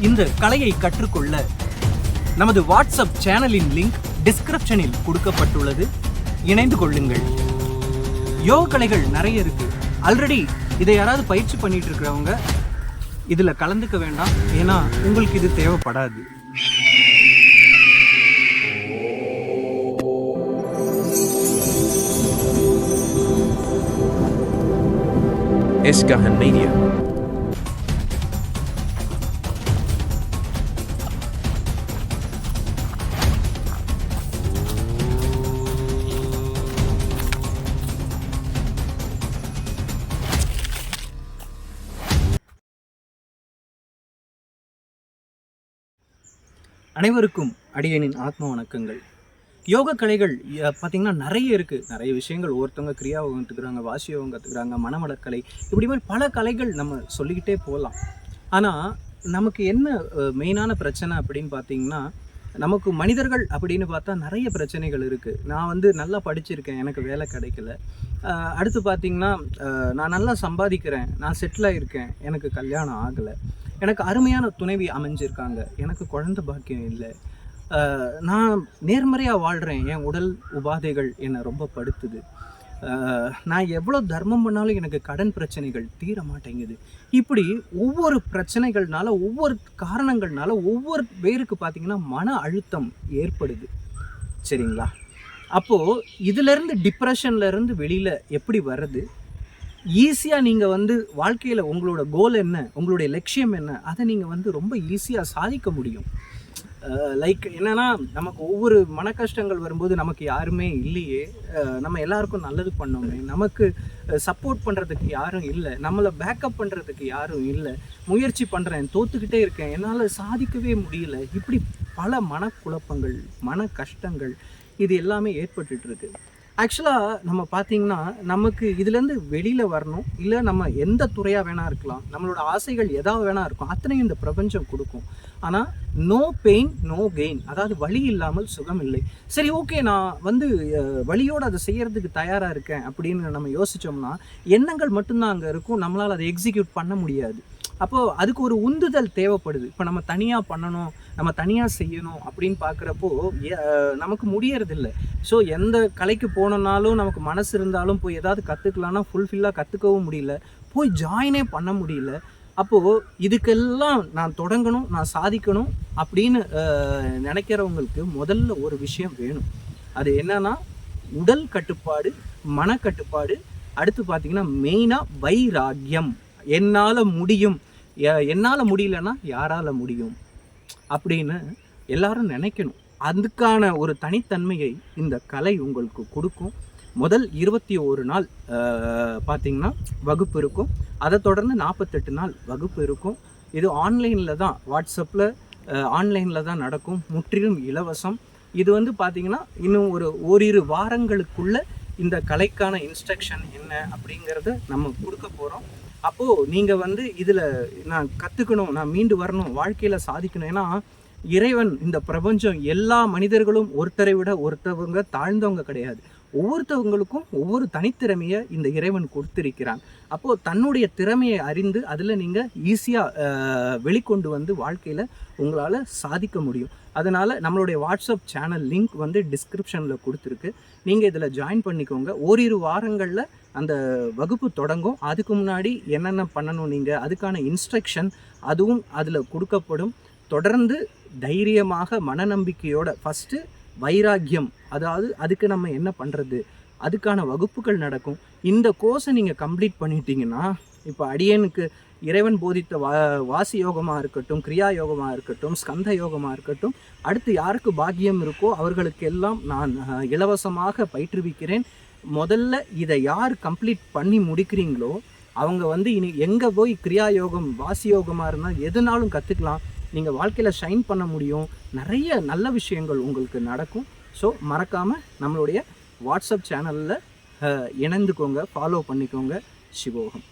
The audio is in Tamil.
இந்த கலையை கற்றுக்கொள்ள நமது வாட்ஸ்அப் சேனலின் லிங்க் டிஸ்கிரிப்ஷனில் கொடுக்கப்பட்டுள்ளது. இணைந்து கொள்ளுங்கள். யோக கலைகள் நிறைய இருக்கு. ஆல்ரெடி இதை யாராவது பயிற்சி பண்ணிட்டு இருக்கிறவங்க இதுல கலந்துக்க வேண்டாம். ஏன்னா உங்களுக்கு இது தேவைப்படாது. Escahan Media. அனைவருக்கும் அடியனின் ஆத்ம வணக்கங்கள். யோக கலைகள் பார்த்திங்கன்னா நிறைய இருக்குது நிறைய விஷயங்கள் ஒவ்வொருத்தவங்க கிரியாவோகம் கற்றுக்குறாங்க வாசியோகம் கற்றுக்குறாங்க மனவளக்கலை இப்படி மாதிரி பல கலைகள் நம்ம சொல்லிக்கிட்டே போகலாம். ஆனால் நமக்கு என்ன மெயினான பிரச்சனை அப்படின்னு பார்த்தீங்கன்னா நமக்கு மனிதர்கள் அப்படின்னு பார்த்தா நிறைய பிரச்சனைகள் இருக்குது நான் வந்து நல்லா படிச்சிருக்கேன் எனக்கு வேலை கிடைக்கல. அடுத்து பார்த்திங்கன்னா நான் நல்லா சம்பாதிக்கிறேன் நான் செட்டில் ஆகிருக்கேன் எனக்கு கல்யாணம் ஆகலை. எனக்கு அருமையான துணைவி அமைஞ்சிருக்காங்க. எனக்கு குழந்தை பாக்கியம் இல்லை. நான் நேர்மறையாக வாழ்கிறேன் என் உடல் உபாதைகள் என்னை ரொம்ப படுத்துது. நான் எவ்வளோ தர்மம் பண்ணாலும் எனக்கு கடன் பிரச்சனைகள் தீர மாட்டேங்குது. இப்படி ஒவ்வொரு பிரச்சனைகள்னால ஒவ்வொரு காரணங்கள்னால ஒவ்வொரு பேருக்கு பார்த்தீங்கன்னா மன அழுத்தம் ஏற்படுது. சரிங்களா? அப்போது இதிலேருந்து டிப்ரெஷன்லேருந்து வெளியில் எப்படி வர்றது? ஈஸியாக நீங்கள் வந்து வாழ்க்கையில் உங்களோட கோல் என்ன உங்களுடைய லட்சியம் என்ன அதை நீங்கள் வந்து ரொம்ப ஈஸியாக சாதிக்க முடியும். லைக் என்னென்னா நமக்கு ஒவ்வொரு மன கஷ்டங்கள் வரும்போது நமக்கு யாருமே இல்லையே. நம்ம எல்லாருக்கும் நல்லது பண்ணோமே. நமக்கு சப்போர்ட் பண்ணுறதுக்கு யாரும் இல்லை. நம்மளை பேக்கப் பண்ணுறதுக்கு யாரும் இல்லை. முயற்சி பண்ணுறேன் தோத்துக்கிட்டே இருக்கேன். என்னால் சாதிக்கவே முடியல. இப்படி பல மனக்குழப்பங்கள் மன கஷ்டங்கள் இது எல்லாமே ஏற்பட்டுருக்கு ஆக்சுவலாக நம்ம பார்த்தீங்கன்னா நமக்கு இதுலேருந்து வெளியில் வரணும் இல்லை நம்ம எந்த துறையாக வேணால் இருக்கலாம் நம்மளோட ஆசைகள் எதாவது வேணால் இருக்கும் அத்தனையும் இந்த பிரபஞ்சம் கொடுக்கும். ஆனால் நோ பெயின் நோ கெயின் அதாவது வழி இல்லாமல் சுகம் இல்லை. சரி ஓகே நான் வந்து வழியோடு அதை செய்கிறதுக்கு தயாராக இருக்கேன் அப்படின்னு நம்ம யோசித்தோம்னா எண்ணங்கள் மட்டும்தான் அங்கே இருக்கும் நம்மளால் அதை எக்ஸிக்யூட் பண்ண முடியாது. அப்போது அதுக்கு ஒரு உந்துதல் தேவைப்படுது. இப்போ நம்ம தனியாக பண்ணணும் நம்ம தனியாக செய்யணும் அப்படின்னு பார்க்குறப்போ நமக்கு முடியறதில்ல. ஸோ எந்த கலைக்கு போனோம்னாலும் நமக்கு மனசு இருந்தாலும் போய் ஏதாவது கற்றுக்கலான்னா ஃபுல்ஃபில்லாக கற்றுக்கவும் முடியல. போய் ஜாயினே பண்ண முடியல. அப்போது இதுக்கெல்லாம் நான் தொடங்கணும் நான் சாதிக்கணும் அப்படின்னு நினைக்கிறவங்களுக்கு முதல்ல ஒரு விஷயம் வேணும். அது என்னன்னா உடல் கட்டுப்பாடு மனக்கட்டுப்பாடு. அடுத்து பார்த்தீங்கன்னா மெயினாக வைராக்கியம். என்னால் முடியும். என்னால் முடியலன்னா யாரால் முடியும்? அப்படின்னு எல்லாரும் நினைக்கணும். அதுக்கான ஒரு தனித்தன்மையை இந்த கலை உங்களுக்கு கொடுக்கும். முதல் இருபத்தி ஒரு நாள் பார்த்திங்கன்னா பார்த்தீங்கன்னா வகுப்பு இருக்கும். அதை தொடர்ந்து நாற்பத்தெட்டு நாள் வகுப்பு இருக்கும். இது ஆன்லைனில் தான் வாட்ஸ்அப்பில் ஆன்லைனில் தான் நடக்கும். முற்றிலும் இலவசம். இது வந்து பார்த்திங்கன்னா இன்னும் ஒரு ஓரிரு வாரங்களுக்குள்ள இந்த கலைக்கான இன்ஸ்ட்ரக்ஷன் என்ன அப்படிங்கிறத நம்ம கொடுக்க போகிறோம் அப்போது நீங்கள் வந்து இதில் நான் கற்றுக்கணும் நான் மீண்டு வரணும் வாழ்க்கையில் சாதிக்கணும். ஏன்னா இறைவன் இந்த பிரபஞ்சம் எல்லா மனிதர்களும் ஒருத்தரை விட ஒருத்தவங்க தாழ்ந்தவங்க கிடையாது. ஒவ்வொருத்தவங்களுக்கும் ஒவ்வொரு தனித்திறமையை இந்த இறைவன் கொடுத்திருக்கிறான். அப்போது தன்னுடைய திறமையை அறிந்து அதில் நீங்கள் ஈஸியாக வெளிக்கொண்டு வந்து வாழ்க்கையில் உங்களால் சாதிக்க முடியும். அதனால் நம்மளுடைய வாட்ஸ்அப் சேனல் லிங்க் வந்து டிஸ்கிரிப்ஷனில் கொடுத்துருக்கு. நீங்கள் இதில் ஜாயின் பண்ணிக்கோங்க. ஓரிரு வாரங்களில் அந்த வகுப்பு தொடங்கும். அதுக்கு முன்னாடி என்னென்ன பண்ணணும் நீங்கள் அதுக்கான இன்ஸ்ட்ரக்ஷன் அதுவும் அதில் கொடுக்கப்படும். தொடர்ந்து தைரியமாக மனநம்பிக்கையோட ஃபஸ்ட்டு வைராக்கியம் அதாவது அதுக்கு நம்ம என்ன பண்ணுறது அதுக்கான வகுப்புகள் நடக்கும். இந்த கோர்ஸை நீங்கள் கம்ப்ளீட் பண்ணிட்டீங்கன்னா இப்போ அடியனுக்கு இறைவன் போதித்த வா வாசி யோகமாக இருக்கட்டும் கிரியா யோகமாக இருக்கட்டும் ஸ்கந்த யோகமாக இருக்கட்டும் அடுத்து யாருக்கு பாக்கியம் இருக்கோ அவர்களுக்கெல்லாம் நான் இலவசமாக பயிற்றுவிக்கிறேன். முதல்ல இதை யார் கம்ப்ளீட் பண்ணி முடிக்கிறீங்களோ அவங்க வந்து இனி எங்கே போய் கிரியா யோகம் வாசி யோகமாக இருந்தால் எதுனாலும் கற்றுக்கலாம் நீங்கள் வாழ்க்கையில் ஷைன் பண்ண முடியும். நிறைய நல்ல விஷயங்கள் உங்களுக்கு நடக்கும். ஸோ மறக்காமல் நம்மளுடைய வாட்ஸ்அப் சேனலில் இணைந்துக்கோங்க ஃபாலோ பண்ணிக்கோங்க. சிவோகம்.